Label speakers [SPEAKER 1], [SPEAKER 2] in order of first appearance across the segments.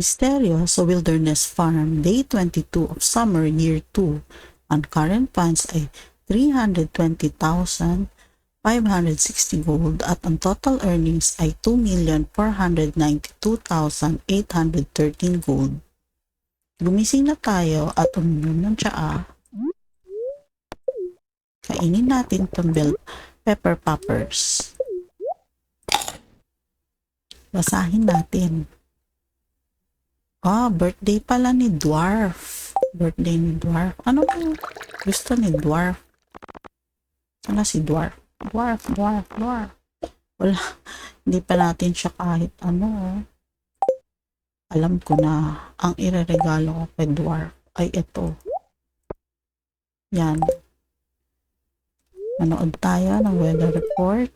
[SPEAKER 1] Mysterious Wilderness Farm, Day 22 of Summer Year 2. Ang current funds ay 320,560 gold at ang total earnings ay 2,492,813 gold. Gumising na tayo at uminom ng tsaa. Kainin natin itong bell pepper poppers. Basahin natin. Ah, birthday pala ni Dwarf. Birthday ni Dwarf. Ano ba gusto ni Dwarf? Ano si Dwarf? Dwarf, Dwarf, Dwarf. Wala. Hindi pa natin siya kahit ano. oh. Alam ko na ang ireregalo ko kay Dwarf ay ito. Yan. Manood tayo ng weather report.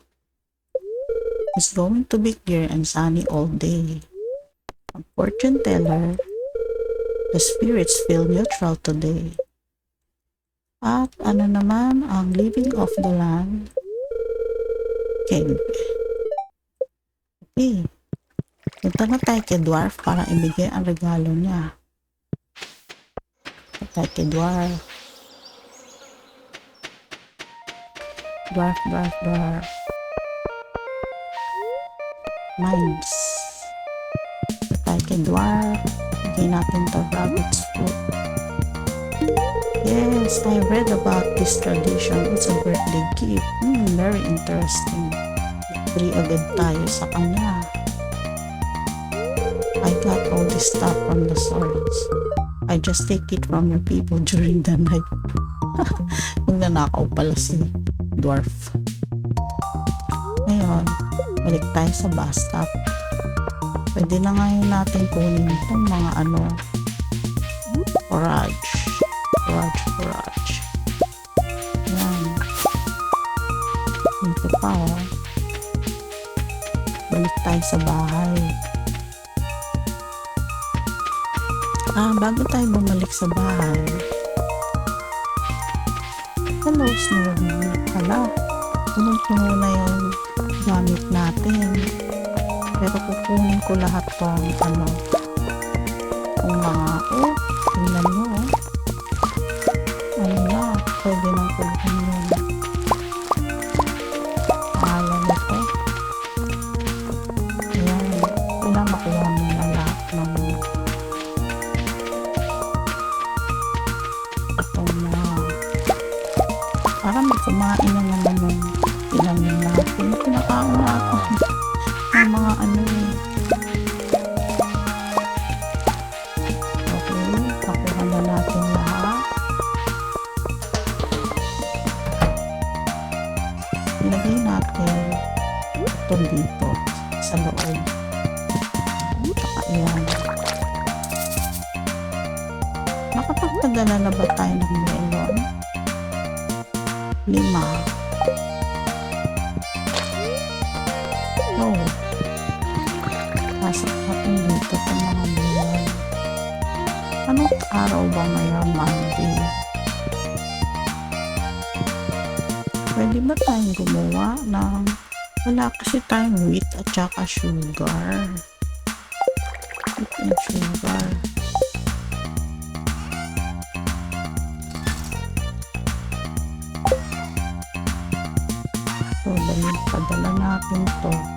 [SPEAKER 1] It's going to be clear and sunny all day. Ang fortune teller, the spirits feel neutral today. At ano naman ang living of the land? King. Okay. Punta na tayo kay Dwarf para ibigay ang regalo niya. Punta tayo kay Dwarf. Dwarf, Dwarf, Dwarf. Mines. Dwarf. Bigay natin to rabbit's foot. Yes, I read about this tradition. It's a birthday gift. Hmm, very interesting. Free agad tayo sa kanya. I got all this stuff from the source. I just take it from your people during the night. Kung nanakaw pala si dwarf. Ngayon, balik tayo sa bus stop. Pwede na ngayon natin kunin itong mga ano, forage. Forage, forage. Yan. Dito pa oh. Balik tayo sa bahay. Ah, bago tayo bumalik sa bahay. Hello, Snowy. Hala, punong-puno na yung gamit natin. Pero kukunin ko lahat tong ano, kung mga, oh, tingnan nyo, oh. Ano na, pwede nang kunin yun. Pangalan nito. Ayan, kailangan makuha mo na lahat ng itong mga para may kumain na naman ng tinamin natin. Pinakain natin ng mga ano eh. Okay, pakuha na natin lahat. Ilagay natin ito dito sa loob. Saka yan. Nakapagpadala na ba tayo gumawa ng wala kasi tayong wheat at saka sugar. Wheat and sugar. So, dali, padala natin to.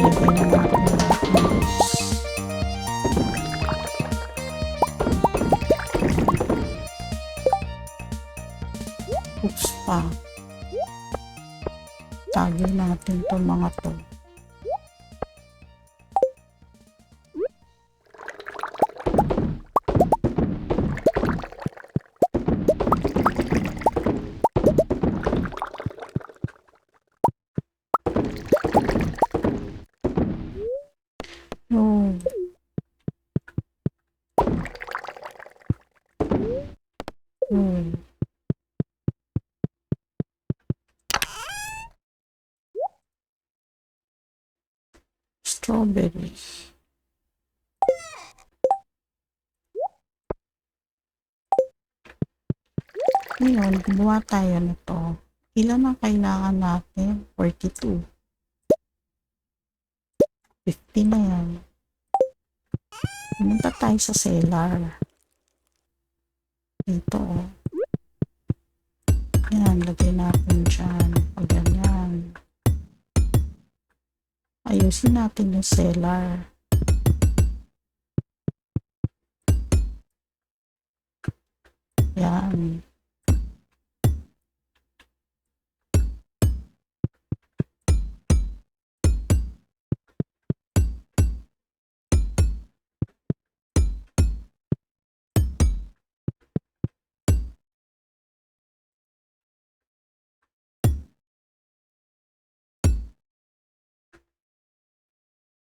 [SPEAKER 1] Books pa. Tago natin itong mga to. Strawberry. Ngayon, gumawa tayo nito. Ilan ang kailangan natin? 42. 50 na yan. Pumunta tayo sa cellar. Dito, oh. Yan, lagay natin dyan. O ganyan. Ayusin natin yung cellar. Yan.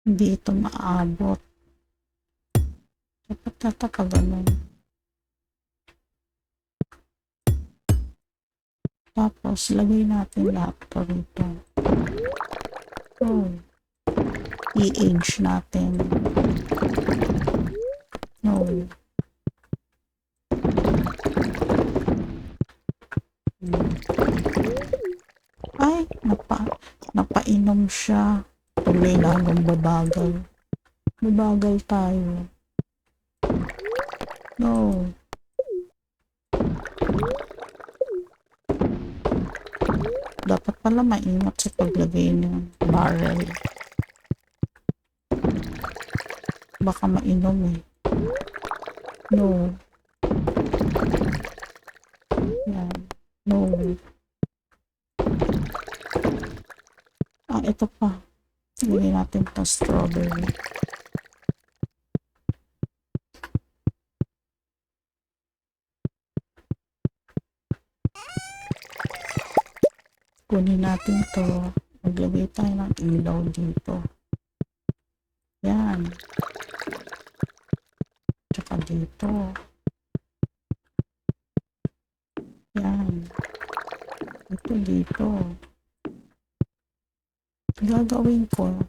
[SPEAKER 1] Hindi ito maabot. Dapat nata pa ganun. Tapos, lagay natin lahat rito. Oh. I-age natin. No. Hmm. Ay, napa, napainom siya. Tuloy lalong babagal. Babagal tayo. No. Dapat pala maingat sa paglagay ng barrel. Baka mainom eh. No. Yan. No. Ah, ito pa. Lagyan natin ito strawberry. Kunin natin to. Maglagay tayo ng ilaw dito. Yan. Tsaka dito. Yan. Ito dito. Gagawin ko,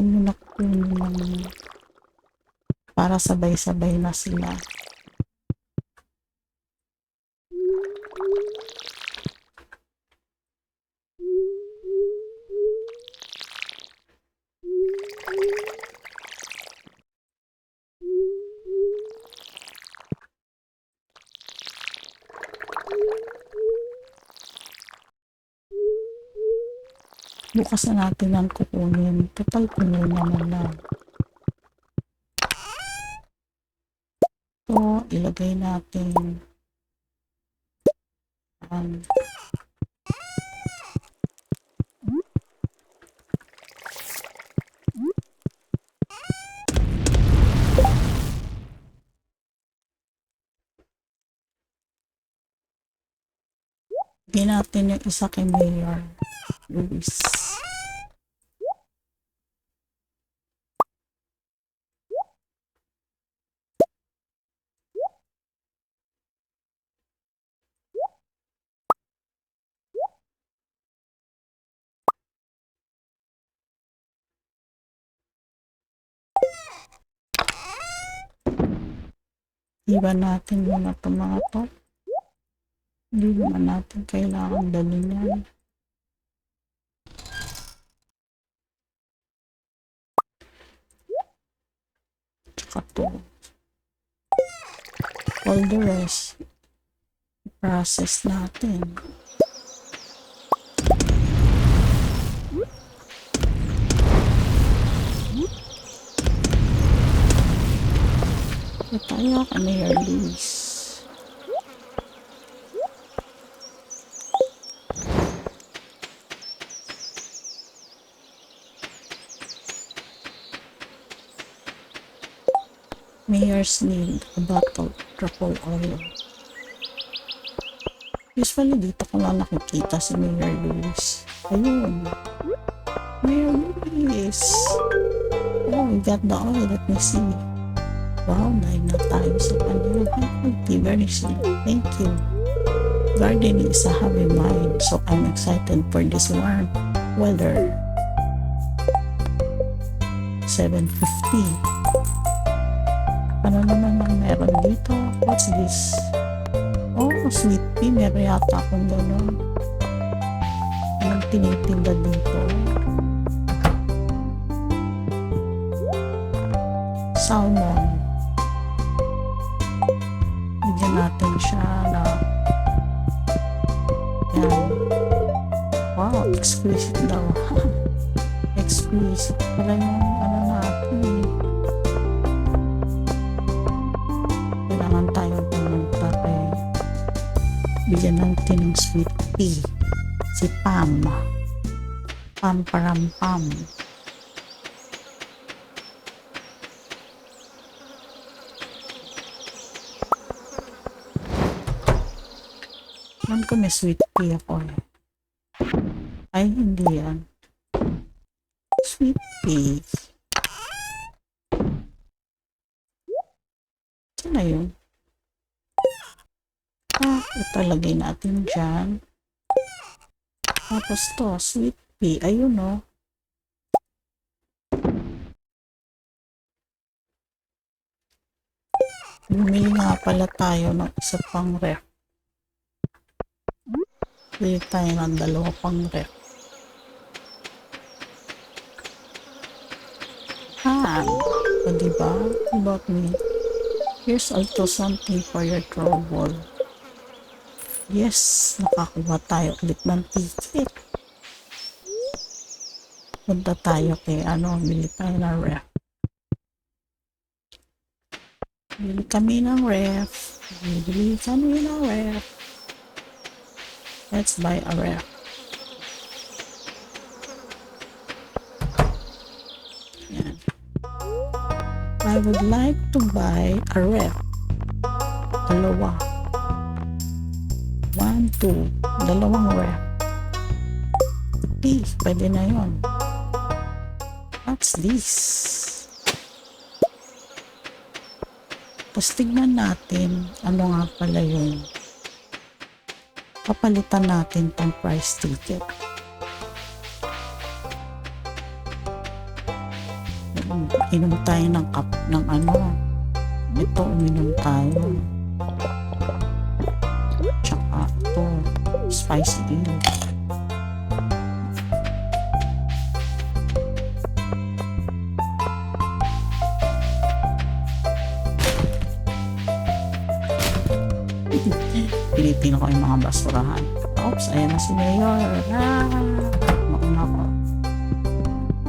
[SPEAKER 1] ko muna kunin ng para sabay-sabay na sila. Bukas na natin ang kukunin. Total kunin naman na. Ito, ilagay natin. Um, Bigyan natin yung isa kay Mayor Luis. Iba natin muna itong mga to. Hindi naman natin kailangan dalhin yan. Tsaka to. All the rest, process natin. Ito tayo ka Mayor Luis. Mayors need a bottle truffle oil. Usually dito ko lang nakikita si Mayor Luis. Ayun. Mayor Luis. Oh, we got the oil. Let me see. Wow, dahil na tayo sa. Happy, very sweet. Thank you. Gardening is a hobby mine, so I'm excited for this warm weather. 750. Ano naman ang meron dito? What's this? Oh, sweet pea. Meron yata akong gano'n. Anong tinitinda dito? Salmon. Natin siya na yan. Wow, exquisite daw. exquisite pala yung ano natin eh. Kailangan tayo pumunta kay bigyan natin ng sweet pea. Si Pam. Pam param pam. Man ko may sweet pea ako eh. Ay, hindi yan. Sweet pea. Saan na yun? Ah, ito lagay natin dyan. Tapos to, sweet pea. Ayun oh. Bumili nga pala tayo ng isa pang ref. Bili tayo ng dalawa pang ref. Ah, o diba? About me. Here's also something for your trouble. Yes, nakakuha tayo ulit ng ticket. Punta tayo kay ano, bili tayo ng ref. Bili kami ng ref. Bili kami ng ref. Let's buy a ref. Yan. I would like to buy a ref. Dalawa. One, two. Dalawang ref. Okay, pwede na yun. What's this? Tapos tignan natin ano nga pala yung papalitan natin tong price ticket. Mm, Inom tayo ng cup ng ano. Ito, uminom tayo. Tsaka ito, spicy eel. Pilitin ko yung mga basurahan. Oops, ayan na si Mayor. Ah, mauna ko.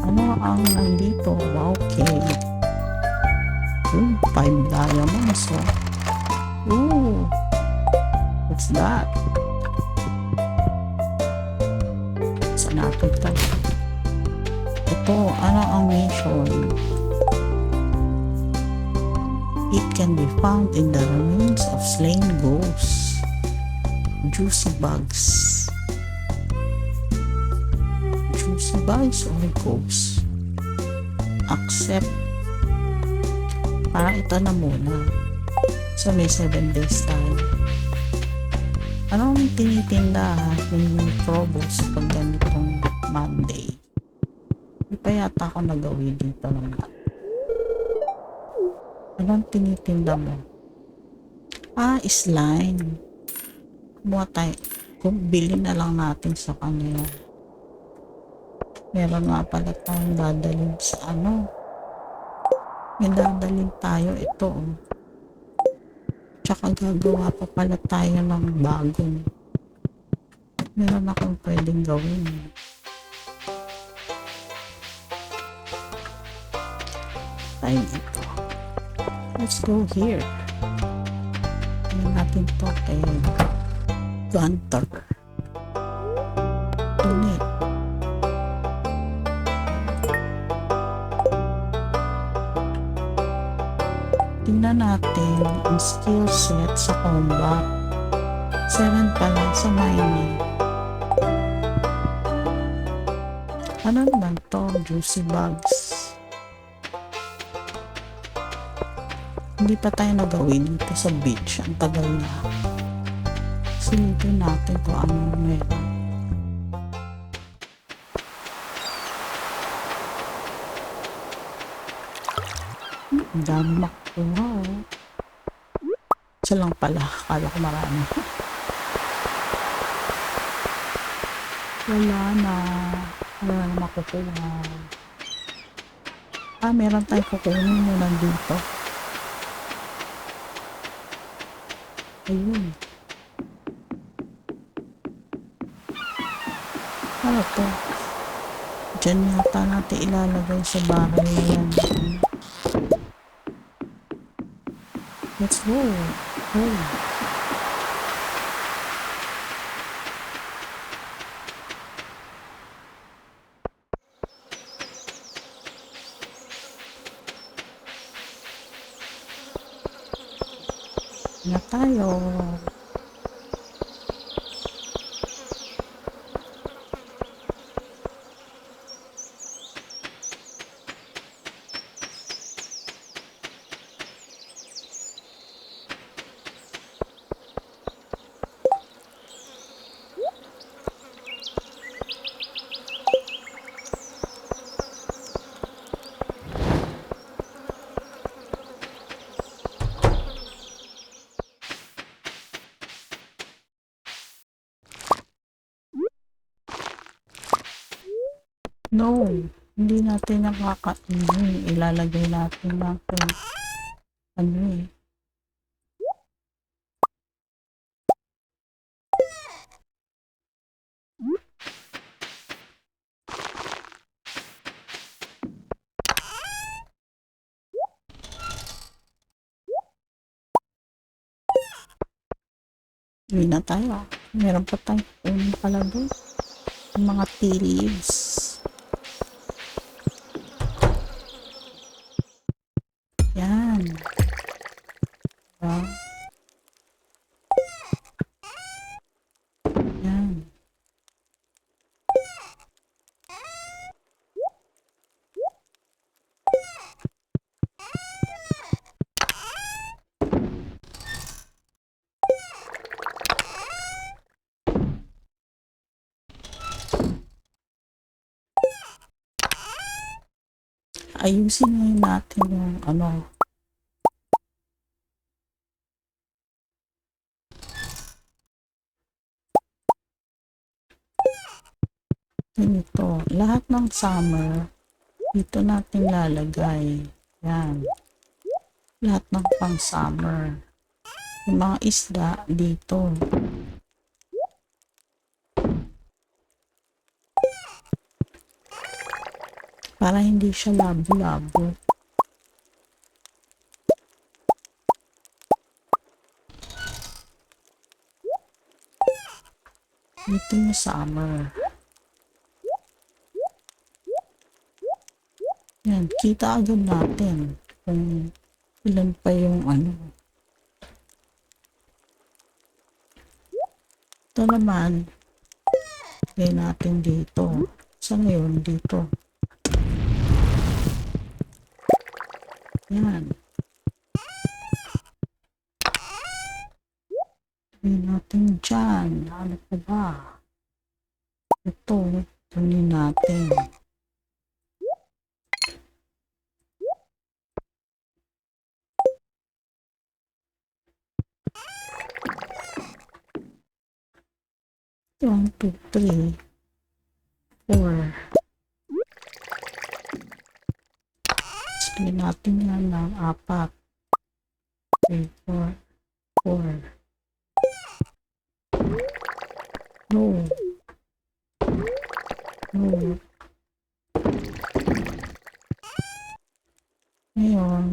[SPEAKER 1] Ano ang nandito? Wow, okay. Ooh, five diamonds. Oh. Ooh, what's that? Saan natin ito? Ito, ano ang mission? It can be found in the remains of slain. Juicy bugs. Juicy bugs or ghosts. Accept. Para ito na muna. So may 7 days tayo. Anong tinitinda ng Probos pag ganitong Monday? Hindi pa yata ako nagawi dito ng Anong tinitinda mo? Ah, slime. Kumuha tayo. Kung bilhin na lang natin sa kanila. Meron nga pala tayong dadalhin sa ano. May dadalhin tayo. Ito. Oh. Tsaka gagawa pa pala tayo ng bagong. Meron akong pwedeng gawin. Tayo dito. Let's go here. Ano natin to kay Gunter. Donate. Tingnan natin ang skill set sa combat. 7 pa lang sa mining. Ano naman to? Juicy bugs. Hindi pa tayo nagawin dito sa beach. Ang tagal na. Silipin natin kung ano meron. Hmm, Ang dami makukuha oh. Isa lang pala. Akala ko marami. Wala na. Wala na makukuha. Ah, meron tayong kukunin mo nandito. Ayun. Ano to? Diyan yata natin ilalagay sa bakal na yan. Let's go. Go. Na tayo. No. Hindi natin nakakainin. Ilalagay natin natin. Ano eh. Na tayo. Meron pa tayo. Uwi pala doon. Mga tea leaves. Yan. Diba? Yan. Ayusin ngayon natin yung ano, Ganito, lahat ng summer, dito natin lalagay. Yan. Lahat ng pang summer. Yung mga isda dito. Para hindi siya labo-labo. Dito yung summer. Yan, kita agad natin kung ilan pa yung ano. Ito naman, lagay natin dito. Sa ngayon, dito. Yan. Lagay natin dyan. Ano pa ba? Ito, tunin natin. One, two, three, four. Sabihin natin yan ng apat. Three, four, four. No. No. Ngayon,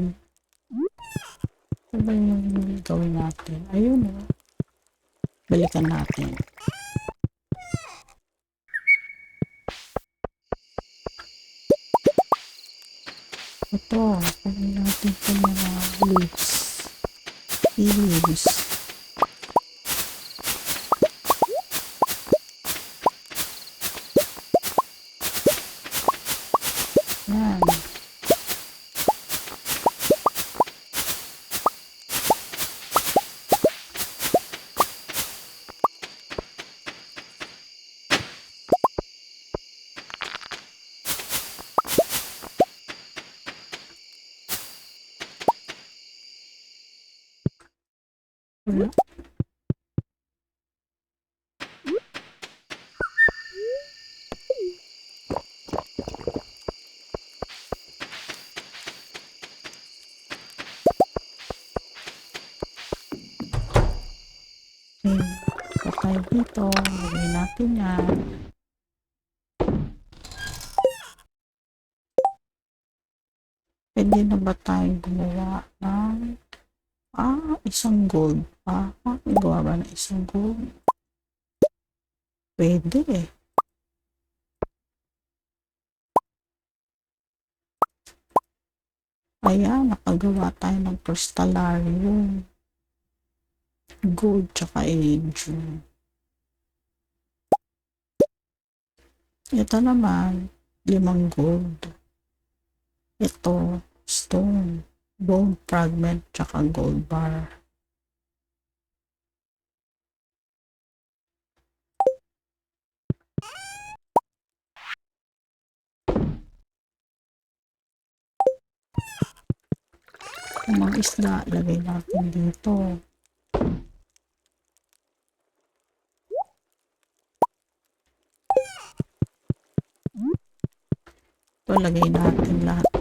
[SPEAKER 1] ano ba yung gawin natin? Ayun o. Balikan natin. Ito, kunin natin Okay. So, tayo dito. Lagay natin yan. Pwede na ba tayo gumawa ng ah, isang gold pa? Ah, gawa ba ng isang gold? Pwede eh. Ayan, nakagawa tayo ng crystallarium. Gold tsaka iridium. Ito naman, limang gold. Ito, stone, gold fragment, tsaka gold bar. Yung mga isda, lagay natin dito. Ito, lagay natin lahat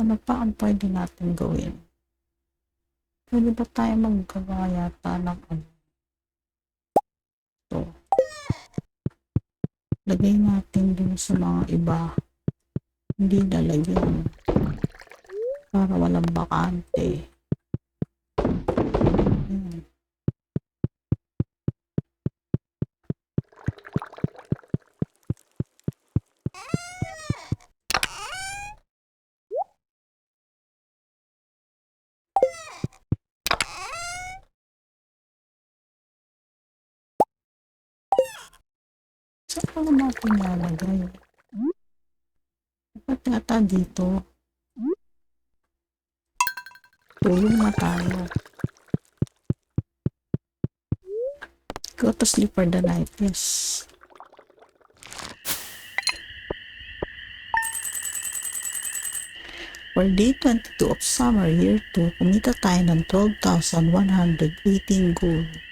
[SPEAKER 1] Ano pa ang pwede natin gawin? Pwede ba tayo maggawa yata ng ano? Ito. Lagay natin dun sa mga iba. Hindi lalagyan. Para walang bakante. Ayan. Naman natin nalagay? Dapat yata dito. Tulong na tayo. Go to sleep for the night. Yes. For day 22 of summer year 2, kumita tayo ng 12,118 gold.